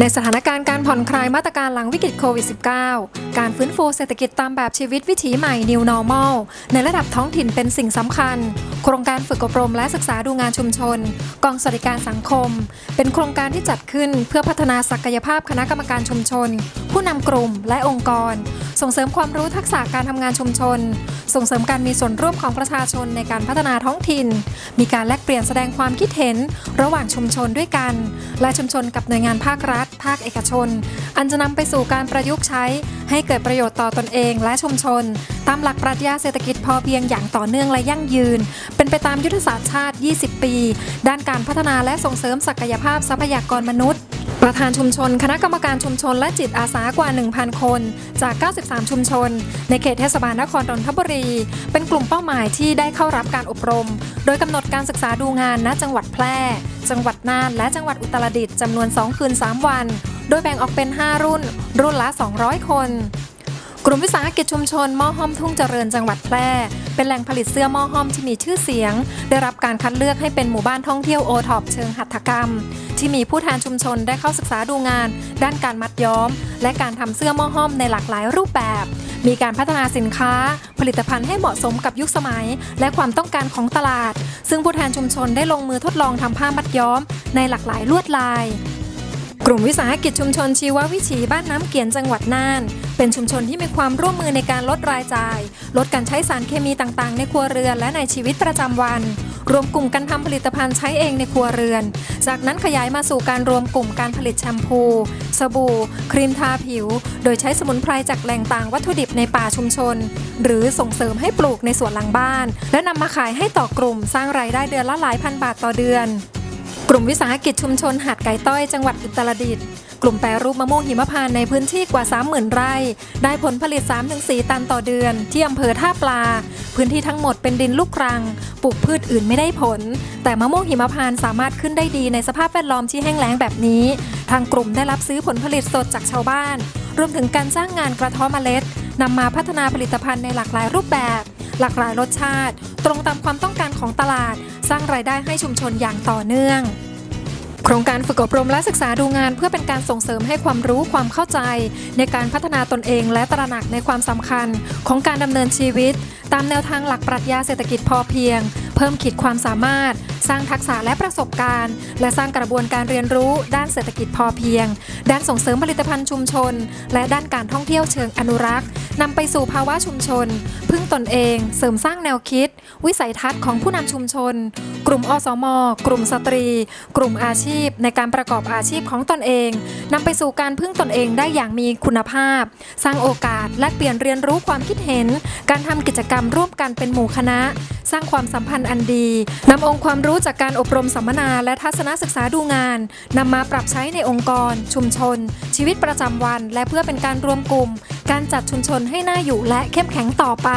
ในสถานการณ์การผ่อนคลายมาตรการหลังวิกฤตโควิด -19 การฟื้นฟูเศรษฐกิจตามแบบชีวิตวิถีใหม่ New Normal ในระดับท้องถิ่นเป็นสิ่งสำคัญ โครงการฝึกอบรมและศึกษาดูงานชุมชน กองสวัสดิการสังคม เป็นโครงการที่จัดขึ้นเพื่อพัฒนาศักยภาพคณะกรรมการชุมชน ผู้นำกลุ่มและองค์กร ส่งเสริมความรู้ทักษะการทำงานชุมชน ส่งเสริมการมีส่วนร่วมของประชาชนในการพัฒนาท้องถิ่น มีการแลกเปลี่ยนแสดงความคิดเห็น ระหว่างชุมชนด้วยกัน และชุมชนกับหน่วยงานภาครัฐ ภาคเอกชน อันจะนำไปสู่การประยุกต์ใช้ ให้เกิดประโยชน์ต่อตนเองและชุมชน ตามหลักปรัชญาเศรษฐกิจพอเพียงอย่างต่อเนื่องและยั่งยืน เป็นไปตามยุทธศาสตร์ชาติ 20 ปี ด้านการพัฒนาและส่งเสริมศักยภาพทรัพยากรมนุษย์ ประธานชุมชน คณะกรรมการชุมชน และจิตอาสากว่า 1,000 คน จาก 93 ชุมชน ในเขตเทศบาลนครนนทบุรี เป็นกลุ่มเป้าหมายที่ได้เข้ารับการอบรม โดยกำหนดการศึกษาดูงานณจังหวัดแพร่ จังหวัดน่าน และจังหวัดอุตรดิตถ์จำนวน 2 คืน 3 วัน โดยแบ่งออกเป็น 5 รุ่น รุ่นละ 200 คน กลุ่มวิสาหกิจชุมชนหม้อห้อมทุ่งเจริญจังหวัดแพร่ เป็นแหล่งผลิตเสื้อหม้อห้อมที่มีชื่อเสียง ได้รับการคัดเลือกให้เป็นหมู่บ้านท่องเที่ยวโอท็อปเชิงหัตถกรรม ที่มีผู้แทนชุมชนได้เข้าศึกษาดูงาน ด้านการมัดย้อม และการทำเสื้อหม้อห้อมในหลากหลายรูปแบบ มีการพัฒนาสินค้า ผลิตภัณฑ์ให้เหมาะสมกับยุคสมัย และความต้องการของตลาด ซึ่งผู้แทนชุมชนได้ลงมือทดลองทำผ้ามัดย้อม ในหลากหลายลวดลาย กลุ่มวิสาหกิจชุมชนชีววิถีบ้านน้ำเกียนจังหวัดน่าน เป็นชุมชนที่มีความร่วมมือในการลดรายจ่าย ลดการใช้สารเคมีต่างๆ ในครัวเรือนและในชีวิตประจำวัน รวมกลุ่มกันทำผลิตภัณฑ์ใช้เองในครัวเรือน จากนั้นขยายมาสู่การรวมกลุ่มการผลิตแชมพู สบู่ ครีมทาผิว โดยใช้สมุนไพรจากแหล่งต่างวัตถุดิบในป่าชุมชน หรือส่งเสริมให้ปลูกในสวนหลังบ้าน และนำมาขายให้ต่อกลุ่มสร้างรายได้เดือนละหลายพันบาทต่อเดือน กลุ่มวิสาหกิจชุมชนหาดไก่ต้อยจังหวัดอุตรดิตถ์กลุ่มแปรรูปมะม่วงหิมพานต์ในพื้นที่กว่า 30,000 ไร่ ได้ผลผลิต 3-4 ตันต่อเดือน ที่อำเภอท่าปลา พื้นที่ทั้งหมดเป็นดินลูกรัง ปลูกพืชอื่นไม่ได้ผล แต่มะม่วงหิมพานต์สามารถขึ้นได้ดีในสภาพแวดล้อมที่แห้งแล้งแบบนี้ ทางกลุ่มได้รับซื้อผลผลิตสดจากชาวบ้าน รวมถึงการสร้างงานกระท้อเมล็ดนำมาพัฒนาผลิตภัณฑ์ในหลากหลายรูปแบบ หลากหลายรสชาติ ตรงตามความต้องการ ของตลาด สร้างรายได้ให้ชุมชนอย่างต่อเนื่อง โครงการฝึกอบรมและศึกษาดูงานเพื่อเป็นการส่งเสริมให้ความรู้ความเข้าใจ ในการพัฒนาตนเองและตระหนักในความสำคัญของการดำเนินชีวิต ตามแนวทางหลักปรัชญาเศรษฐกิจพอเพียง เพิ่มขีดความสามารถ สร้างทักษะและประสบการณ์ และสร้างกระบวนการเรียนรู้ ด้านเศรษฐกิจพอเพียง ด้านส่งเสริมผลิตภัณฑ์ชุมชน และด้านการท่องเที่ยวเชิงอนุรักษ์นำไปสู่ภาวะชุมชน พึ่งตนเอง เสริมสร้างแนวคิด วิสัยทัศน์ของผู้นำชุมชน กลุ่มอสม กลุ่มสตรี กลุ่มอาชีพ ในการประกอบอาชีพของตนเองนำไปสู่การพึ่งตนเองได้อย่างมีคุณภาพ สร้างโอกาสและเปลี่ยนเรียนรู้ความคิดเห็น การทำกิจกรรมร่วมกันเป็นหมู่คณะ สร้างความสัมพันธ์อันดีนำองค์ความรู้จากการอบรมสัมมนา และทัศนศึกษาดูงานนำมาปรับใช้ในองค์กร ชุมชน ชีวิตประจำวัน และเพื่อเป็นการรวมกลุ่ม การจัดชุมชนให้น่าอยู่และเข้มแข็งต่อไป